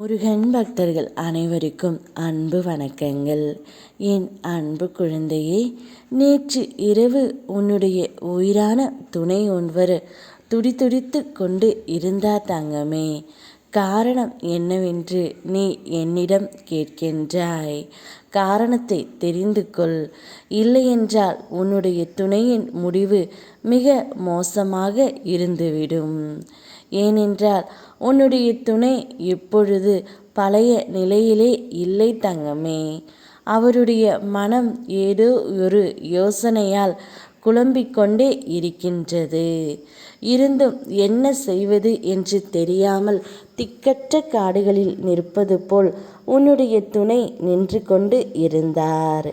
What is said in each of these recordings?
முருகன் பக்தர்கள் அனைவருக்கும் அன்பு வணக்கங்கள். என் அன்பு குழந்தையே நேற்று இரவு உன்னுடைய உயிரான துணை ஒன்வர் துடிதுடித்து கொண்டு இருந்தா தங்கமே. காரணம் என்னவென்று நீ என்னிடம் கேட்கின்றாய். காரணத்தை தெரிந்து கொள். இல்லையென்றால் உன்னுடைய துணையின் முடிவு மிக மோசமாக இருந்துவிடும். ஏனென்றால் உன்னுடைய துணை இப்பொழுது பழைய நிலையிலே இல்லை தங்கமே. அவருடைய மனம் ஏதோ ஒரு யோசனையால் குழம்பிக்கொண்டே இருக்கின்றது. இருந்தும் என்ன செய்வது என்று தெரியாமல் திக்கற்ற காடுகளில் நிற்பது போல் உன்னுடைய துணை நின்று கொண்டு இருந்தார்.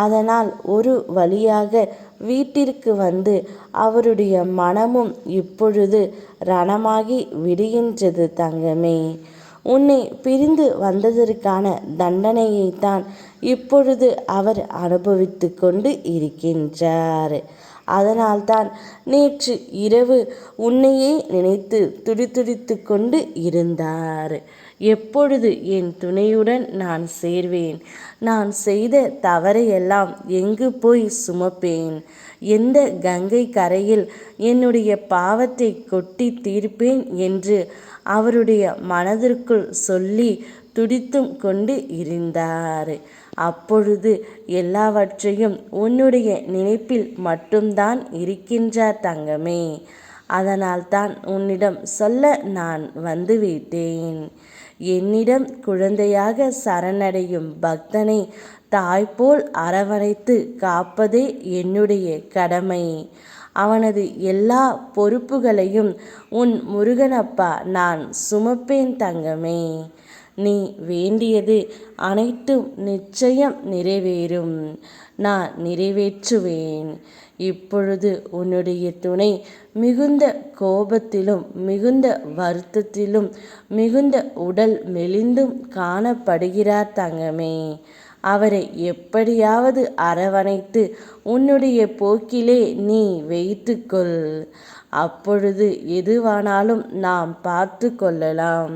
அதனால் ஒரு வழியாக வீட்டிற்கு வந்து அவருடைய மனமும் இப்பொழுது ரணமாகி விடுகின்றது தங்கமே. உன்னை பிரிந்து வந்ததற்கான தண்டனையைத்தான் இப்பொழுது அவர் அனுபவித்து கொண்டு இருக்கின்றார். அதனால்தான் நேற்று இரவு உன்னையே நினைத்து துடிதுடித்து கொண்டு இருந்தார். எப்பொழுது என் துணையுடன் நான் சேர்வேன்? நான் செய்த தவறையெல்லாம் எங்கு போய் சுமப்பேன்? எந்த கங்கை கரையில் என்னுடைய பாவத்தை கொட்டி தீர்ப்பேன் என்று அவருடைய மனதிற்குள் சொல்லி துடித்தும் கொண்டு இருந்தார். அப்பொழுது எல்லாவற்றையும் உன்னுடைய நினைப்பில் மட்டும்தான் இருக்கின்றார் தங்கமே. அதனால்தான் உன்னிடம் சொல்ல நான் வந்துவிட்டேன். என்னிடம் குழந்தையாக சரணடையும் பக்தனை தாய்போல் அரவணைத்து காப்பதே என்னுடைய கடமை. அவனது எல்லா பொறுப்புகளையும் உன் முருகனப்பா நான் சுமப்பேன் தங்கமே. நீ வேண்டியது அனைத்தும் நிச்சயம் நிறைவேறும். நான் நிறைவேற்றுவேன். இப்பொழுது உன்னுடைய துணை மிகுந்த கோபத்திலும் மிகுந்த வருத்தத்திலும் மிகுந்த உடல் மெலிந்தும் காணப்படுகிறார் தங்கமே. அவரை எப்படியாவது அரவணைத்து உன்னுடைய போக்கிலே நீ வைத்துக்கொள். அப்பொழுது எதுவானாலும் நாம் பார்த்து கொள்ளலாம்.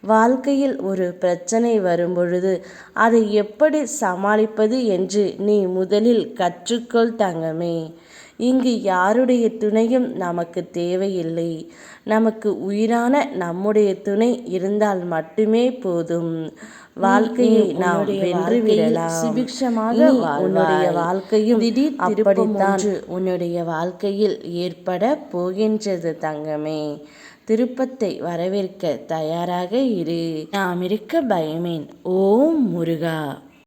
வாழ்க்கையில் ஒரு பிரச்சனை வரும்பொழுது அதை எப்படி சமாளிப்பது என்று நீ முதலில் கற்றுக்கொள் தங்கமே. இங்கு யாருடைய துணையும் நமக்கு தேவையில்லை. நமக்கு உயிரான நம்முடைய துணை இருந்தால் மட்டுமே போதும். வாழ்க்கையை நாம் வென்று விடலாம். சுபிக்ஷமாக உன்னுடைய வாழ்க்கையும் திடீர் அப்படித்தான் உன்னுடைய வாழ்க்கையில் ஏற்பட போகின்றது தங்கமே. திருப்பத்தை வரவேற்க தயாராக இரு. நாம் இருக்க பயமேன். ஓம் முருகா.